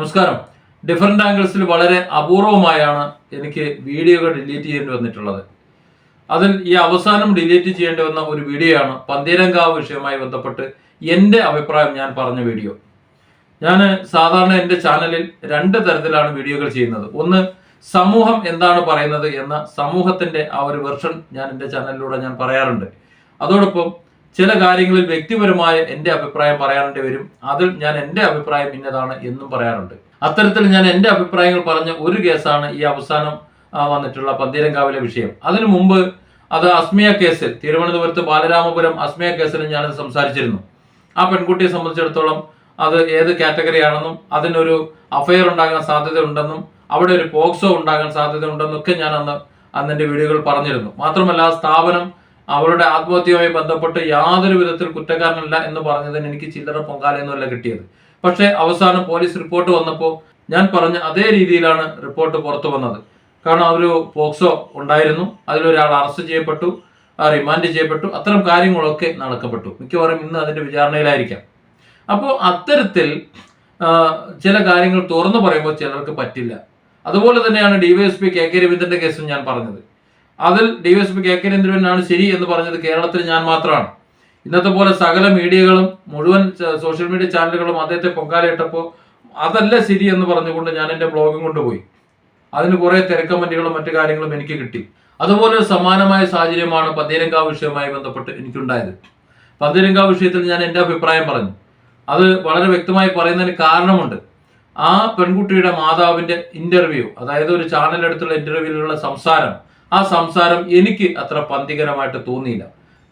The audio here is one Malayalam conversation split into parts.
നമസ്കാരം. ഡിഫറെന്റ് ആംഗിൾസിൽ വളരെ അപൂർവമായാണ് എനിക്ക് വീഡിയോകൾ ഡിലീറ്റ് ചെയ്യേണ്ടി വന്നിട്ടുള്ളത്. അതിൽ ഈ അവസാനം ഡിലീറ്റ് ചെയ്യേണ്ടി വന്ന ഒരു വീഡിയോ ആണ് പന്തീരങ്കാവ് വിഷയവുമായി ബന്ധപ്പെട്ട് എന്റെ അഭിപ്രായം ഞാൻ പറഞ്ഞ വീഡിയോ. ഞാൻ സാധാരണ എന്റെ ചാനലിൽ രണ്ട് തരത്തിലാണ് വീഡിയോകൾ ചെയ്യുന്നത്. ഒന്ന് സമൂഹം എന്താണ് പറയുന്നത് എന്ന സമൂഹത്തിന്റെ ആ ഒരു വെർഷൻ ഞാൻ എന്റെ ചാനലിലൂടെ ഞാൻ പറയാറുണ്ട്. അതോടൊപ്പം ചില കാര്യങ്ങളിൽ വ്യക്തിപരമായ എന്റെ അഭിപ്രായം പറയാനേണ്ടി വരും. അതിൽ ഞാൻ എന്റെ അഭിപ്രായം ഇന്നതാണ് എന്നും പറയാറുണ്ട്. അത്തരത്തിൽ ഞാൻ എന്റെ അഭിപ്രായങ്ങൾ പറഞ്ഞ ഒരു കേസാണ് ഈ അവസാനം വന്നിട്ടുള്ള പന്തീരങ്കാവിലെ വിഷയം. അതിനു മുമ്പ് അത് അസ്മിയ കേസിൽ തിരുവനന്തപുരത്ത് ബാലരാമപുരം അസ്മിയ കേസിൽ ഞാൻ സംസാരിച്ചിരുന്നു. ആ പെൺകുട്ടിയെ സംബന്ധിച്ചിടത്തോളം അത് ഏത് കാറ്റഗറി ആണെന്നും അതിനൊരു അഫയർ ഉണ്ടാകാൻ സാധ്യതയുണ്ടെന്നും അവിടെ ഒരു പോക്സോ ഉണ്ടാകാൻ സാധ്യത ഉണ്ടെന്നൊക്കെ ഞാൻ അന്ന് അന്ന് എന്റെ വീഡിയോകൾ പറഞ്ഞിരുന്നു. മാത്രമല്ല ആ സ്ഥാപനം അവളുടെ ആത്മഹത്യയുമായി ബന്ധപ്പെട്ട് യാതൊരു വിധത്തിൽ കുറ്റക്കാരനല്ല എന്ന് പറഞ്ഞതിന് എനിക്ക് ചില്ലറ പൊങ്കാലയൊന്നുമല്ല കിട്ടിയത്. പക്ഷേ അവസാനം പോലീസ് റിപ്പോർട്ട് വന്നപ്പോൾ ഞാൻ പറഞ്ഞ അതേ രീതിയിലാണ് റിപ്പോർട്ട് പുറത്തു വന്നത്. കാരണം ഒരു പോക്സോ ഉണ്ടായിരുന്നു. അതിലൊരാൾ അറസ്റ്റ് ചെയ്യപ്പെട്ടു റിമാൻഡ് ചെയ്യപ്പെട്ടു അത്തരം കാര്യങ്ങളൊക്കെ നടക്കപ്പെട്ടു. മിക്കവാറും ഇന്ന് അതിന്റെ വിചാരണയിലായിരിക്കാം. അപ്പോൾ അത്തരത്തിൽ ചില കാര്യങ്ങൾ തുറന്നു പറയുമ്പോൾ ചിലർക്ക് പറ്റില്ല. അതുപോലെ തന്നെയാണ് ഡിവൈഎസ്പി കെ കെ രവീന്ദ്രന്റെ കേസും ഞാൻ പറഞ്ഞത്. അതിൽ ഡിവൈഎസ്പി കെ കെ രവീന്ദ്രനാണ് ശരി എന്ന് പറഞ്ഞത് കേരളത്തിൽ ഞാൻ മാത്രമാണ്. ഇന്നത്തെ പോലെ സകല മീഡിയകളും മുഴുവൻ സോഷ്യൽ മീഡിയ ചാനലുകളും അദ്ദേഹത്തെ പൊങ്കാലയിട്ടപ്പോൾ അതല്ല ശരി എന്ന് പറഞ്ഞുകൊണ്ട് ഞാൻ എന്റെ ബ്ലോഗും കൊണ്ടുപോയി. അതിന് കുറെ തിരക്കമന്റുകളും മറ്റു കാര്യങ്ങളും എനിക്ക് കിട്ടി. അതുപോലെ സമാനമായ സാഹചര്യമാണ് പന്തീരങ്കാവ് വിഷയവുമായി ബന്ധപ്പെട്ട് എനിക്കുണ്ടായത്. പന്തീരങ്കാവ് വിഷയത്തിൽ ഞാൻ എന്റെ അഭിപ്രായം പറഞ്ഞു. അത് വളരെ വ്യക്തമായി പറയുന്നതിന് കാരണമുണ്ട്. ആ പെൺകുട്ടിയുടെ മാതാവിന്റെ ഇന്റർവ്യൂ അതായത് ഒരു ചാനലെടുത്തുള്ള ഇന്റർവ്യൂവിലുള്ള സംസാരം ആ സംസാരം എനിക്ക് അത്ര പന്തികരമായിട്ട് തോന്നിയില്ല.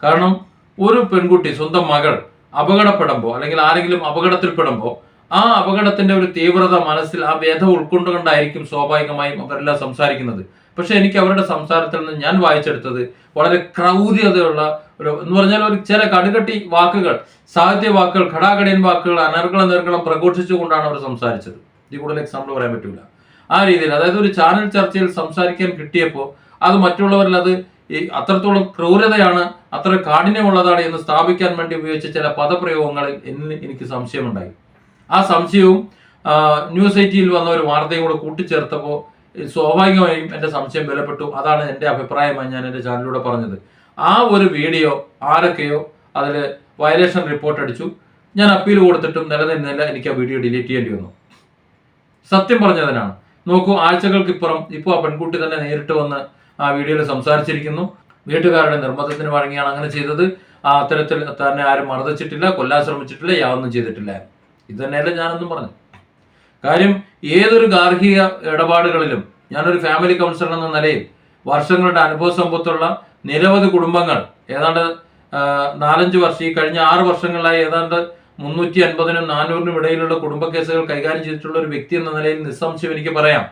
കാരണം ഒരു പെൺകുട്ടി സ്വന്തം മകൾ അപകടപ്പെടുമ്പോൾ അല്ലെങ്കിൽ ആരെങ്കിലും അപകടത്തിൽപ്പെടുമ്പോൾ ആ അപകടത്തിന്റെ ഒരു തീവ്രത മനസ്സിൽ ആ വേദ ഉൾക്കൊണ്ടുകൊണ്ടായിരിക്കും സ്വാഭാവികമായും അവരെല്ലാം സംസാരിക്കുന്നത്. പക്ഷെ എനിക്ക് അവരുടെ സംസാരത്തിൽ നിന്ന് ഞാൻ വായിച്ചെടുത്തത് വളരെ ക്രൗര്യതയുള്ള ഒരു എന്ന് പറഞ്ഞാൽ ഒരു ചില കടുകട്ടി വാക്കുകൾ സാഹിത്യ വാക്കുകൾ ഘടാഘടിയൻ വാക്കുകൾ അനർഗള നിർഗളം പ്രഘോഷിച്ചുകൊണ്ടാണ് അവർ സംസാരിച്ചത്. ഇതിൽ കൂടുതൽ എക്സാമ്പിൾ പറയാൻ പറ്റില്ല ആ രീതിയിൽ അതായത് ഒരു ചാനൽ ചർച്ചയിൽ സംസാരിക്കാൻ കിട്ടിയപ്പോൾ അത് മറ്റുള്ളവരിൽ അത് ഈ അത്രത്തോളം ക്രൂരതയാണ് അത്ര കാഠിന്യമുള്ളതാണ് എന്ന് സ്ഥാപിക്കാൻ വേണ്ടി ഉപയോഗിച്ച ചില പദപ്രയോഗങ്ങളിൽ എന്നിൽ എനിക്ക് സംശയമുണ്ടായി. ആ സംശയവും ന്യൂസ് എയ്റ്റിയിൽ വന്ന ഒരു വാർത്തയും കൂടെ കൂട്ടിച്ചേർത്തപ്പോൾ സ്വാഭാവികമായും എന്റെ സംശയം ബലപ്പെട്ടു. അതാണ് എന്റെ അഭിപ്രായമായി ഞാൻ എന്റെ ചാനലിലൂടെ പറഞ്ഞത്. ആ ഒരു വീഡിയോ ആരൊക്കെയോ അതിൽ വയലേഷൻ റിപ്പോർട്ട് അടിച്ചു. ഞാൻ അപ്പീൽ കൊടുത്തിട്ടും നിലനിന്നില്ല. എനിക്ക് ആ വീഡിയോ ഡിലീറ്റ് ചെയ്യേണ്ടി വന്നു. സത്യം പറഞ്ഞതിനാണ്. നോക്കൂ ആഴ്ചകൾക്കിപ്പുറം ഇപ്പോൾ ആ പെൺകുട്ടി തന്നെ നേരിട്ട് വന്ന് ആ വീഡിയോയിൽ സംസാരിച്ചിരിക്കുന്നു. വീട്ടുകാരുടെ നിർബന്ധത്തിന് വഴങ്ങിയാണ് അങ്ങനെ ചെയ്തത്. ആ അത്തരത്തിൽ തന്നെ ആരും മർദ്ദിച്ചിട്ടില്ല കൊല്ലാൻ ശ്രമിച്ചിട്ടില്ല യാതൊന്നും ചെയ്തിട്ടില്ല. ഇത് തന്നെയല്ല ഞാനൊന്നും പറഞ്ഞു കാര്യം ഏതൊരു ഗാർഹിക ഇടപാടുകളിലും ഞാനൊരു ഫാമിലി കൗൺസിലർ എന്ന നിലയിൽ വർഷങ്ങളുടെ അനുഭവ സമ്പത്തുള്ള നിരവധി കുടുംബങ്ങൾ ഏതാണ്ട് നാലഞ്ച് വർഷം ഈ കഴിഞ്ഞ ആറ് വർഷങ്ങളിലായി ഏതാണ്ട് മുന്നൂറ്റി അൻപതിനും നാനൂറിനും ഇടയിലുള്ള കുടുംബ കേസുകൾ കൈകാര്യം ചെയ്തിട്ടുള്ള ഒരു വ്യക്തി എന്ന നിലയിൽ നിസ്സംശയം എനിക്ക് പറയാം.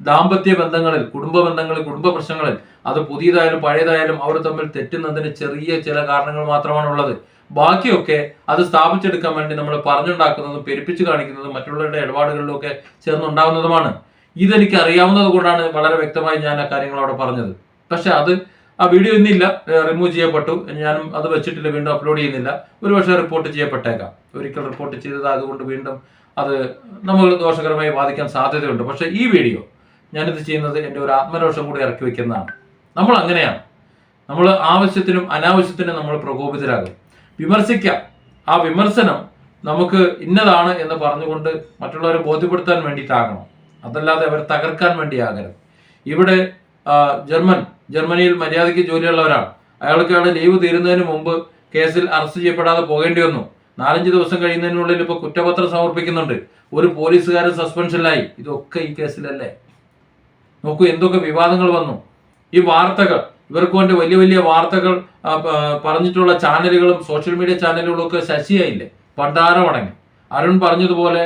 ദാമ്പത്യ ബന്ധങ്ങളിൽ കുടുംബ ബന്ധങ്ങളിൽ കുടുംബ പ്രശ്നങ്ങളിൽ അത് പുതിയതായാലും പഴയതായാലും അവർ തമ്മിൽ തെറ്റുന്നതിന് ചെറിയ ചില കാരണങ്ങൾ മാത്രമാണ് ഉള്ളത് ബാക്കിയൊക്കെ അത് സ്ഥാപിച്ചെടുക്കാൻ വേണ്ടി നമ്മൾ പറഞ്ഞുണ്ടാക്കുന്നതും പെരുപ്പിച്ച് കാണിക്കുന്നതും മറ്റുള്ളവരുടെ ഇടപാടുകളിലും ഒക്കെ ചേർന്നുണ്ടാകുന്നതുമാണ് ഇതെനിക്ക് അറിയാവുന്നത് കൊണ്ടാണ് വളരെ വ്യക്തമായി ഞാൻ ആ കാര്യങ്ങൾ അവിടെ പറഞ്ഞത്. പക്ഷെ അത് ആ വീഡിയോ ഇന്നില്ല റിമൂവ് ചെയ്യപ്പെട്ടു. ഞാനും അത് വെച്ചിട്ടില്ല വീണ്ടും അപ്ലോഡ് ചെയ്യുന്നില്ല. ഒരുപക്ഷെ റിപ്പോർട്ട് ചെയ്യപ്പെട്ടേക്കാം. ഒരിക്കൽ റിപ്പോർട്ട് ചെയ്തത് അതുകൊണ്ട് വീണ്ടും അത് നമ്മൾ ദോഷകരമായി ബാധിക്കാൻ സാധ്യതയുണ്ട്. പക്ഷേ ഈ വീഡിയോ ഞാനിത് ചെയ്യുന്നത് എന്റെ ഒരു ആത്മരോഷം കൂടി ഇറക്കി വെക്കുന്നതാണ്. നമ്മൾ അങ്ങനെയാണ്. നമ്മൾ ആവശ്യത്തിനും അനാവശ്യത്തിനും നമ്മൾ പ്രകോപിതരാകും. വിമർശിക്കാം. ആ വിമർശനം നമുക്ക് ഇന്നതാണ് എന്ന് പറഞ്ഞുകൊണ്ട് മറ്റുള്ളവരെ ബോധ്യപ്പെടുത്താൻ വേണ്ടിയിട്ടാകണം. അതല്ലാതെ അവരെ തകർക്കാൻ വേണ്ടിയാകരുത്. ഇവിടെ ജർമ്മൻ ജർമ്മനിയിൽ മര്യാദയ്ക്ക് ജോലിയുള്ളവരാണ്. അയാൾക്ക് അയാളുടെ ലീവ് തീരുന്നതിന് മുമ്പ് കേസിൽ അറസ്റ്റ് ചെയ്യപ്പെടാതെ പോകേണ്ടി വന്നു. നാലഞ്ച് ദിവസം കഴിയുന്നതിനുള്ളിൽ ഇപ്പോൾ കുറ്റപത്രം സമർപ്പിക്കുന്നുണ്ട്. ഒരു പോലീസുകാരൻ സസ്പെൻഷനിലായി. ഇതൊക്കെ ഈ കേസിലല്ലേ? നോക്കൂ എന്തൊക്കെ വിവാദങ്ങൾ വന്നു. ഈ വാർത്തകൾ ഇവർക്ക് വേണ്ടി വലിയ വലിയ വാർത്തകൾ പറഞ്ഞിട്ടുള്ള ചാനലുകളും സോഷ്യൽ മീഡിയ ചാനലുകളും ഒക്കെ ശശിയായില്ലേ? പണ്ടാരമടങ്ങി അരുൺ പറഞ്ഞതുപോലെ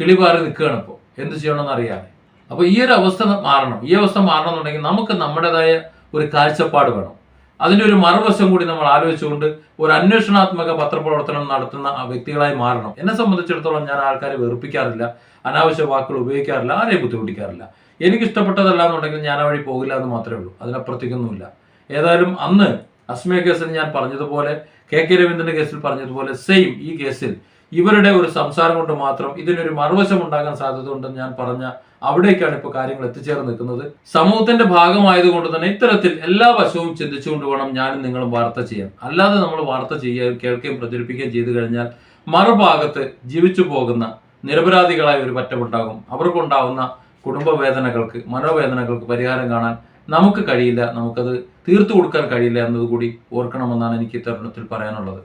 കിളി പാറി നിൽക്കുകയാണ് ഇപ്പോൾ എന്ത് ചെയ്യണമെന്ന് അറിയാതെ. അപ്പോൾ ഈ ഒരു അവസ്ഥ മാറണം. ഈ അവസ്ഥ മാറണം എന്നുണ്ടെങ്കിൽ നമുക്ക് നമ്മുടേതായ ഒരു കാഴ്ചപ്പാട് വേണം. അതിന്റെ ഒരു മറുവശം കൂടി നമ്മൾ ആലോചിച്ചുകൊണ്ട് ഒരു അന്വേഷണാത്മക പത്രപ്രവർത്തനം നടത്തുന്ന വ്യക്തികളായി മാറണം. എന്നെ സംബന്ധിച്ചിടത്തോളം ഞാൻ ആൾക്കാരെ വെറുപ്പിക്കാറില്ല. അനാവശ്യ വാക്കുകൾ ഉപയോഗിക്കാറില്ല. ആരെയും ബുദ്ധിമുട്ടിക്കാറില്ല. എനിക്ക് ഇഷ്ടപ്പെട്ടതല്ല എന്നുണ്ടെങ്കിൽ ഞാൻ ആ വഴി പോകില്ല എന്ന് മാത്രമേ ഉള്ളൂ. അതിനപ്പുറത്തേക്കൊന്നുമില്ല. ഏതായാലും അന്ന് അസ്മയ കേസിൽ ഞാൻ പറഞ്ഞതുപോലെ കെ കെ രവീന്ദ്രന്റെ കേസിൽ പറഞ്ഞതുപോലെ സെയിം ഈ കേസിൽ ഇവരുടെ ഒരു സംസാരം കൊണ്ട് മാത്രം ഇതിനൊരു മറുവശം ഉണ്ടാകാൻ സാധ്യത ഉണ്ടെന്ന് ഞാൻ പറഞ്ഞ അവിടേക്കാണ് ഇപ്പോൾ കാര്യങ്ങൾ എത്തിച്ചേർന്ന് നിൽക്കുന്നത്. സമൂഹത്തിന്റെ ഭാഗമായതുകൊണ്ട് തന്നെ ഇത്തരത്തിൽ എല്ലാ വശവും ചിന്തിച്ചുകൊണ്ട് വേണം ഞാനും നിങ്ങളും വാർത്ത ചെയ്യാൻ. അല്ലാതെ നമ്മൾ വാർത്ത ചെയ്യുകയും കേൾക്കുകയും പ്രചരിപ്പിക്കുകയും ചെയ്തു കഴിഞ്ഞാൽ മറുഭാഗത്ത് ജീവിച്ചു പോകുന്ന നിരപരാധികളായ ഒരു പറ്റമുണ്ടാകും അവർക്കുണ്ടാവുന്ന കുടുംബ വേദനകൾക്ക് മനോവേദനകൾക്ക് പരിഹാരം കാണാൻ നമുക്ക് കഴിയില്ല. നമുക്കത് തീർത്തു കൊടുക്കാൻ കഴിയില്ല എന്നതുകൂടി ഓർക്കണമെന്നാണ് എനിക്ക് തരുണത്തിൽ പറയാനുള്ളത്.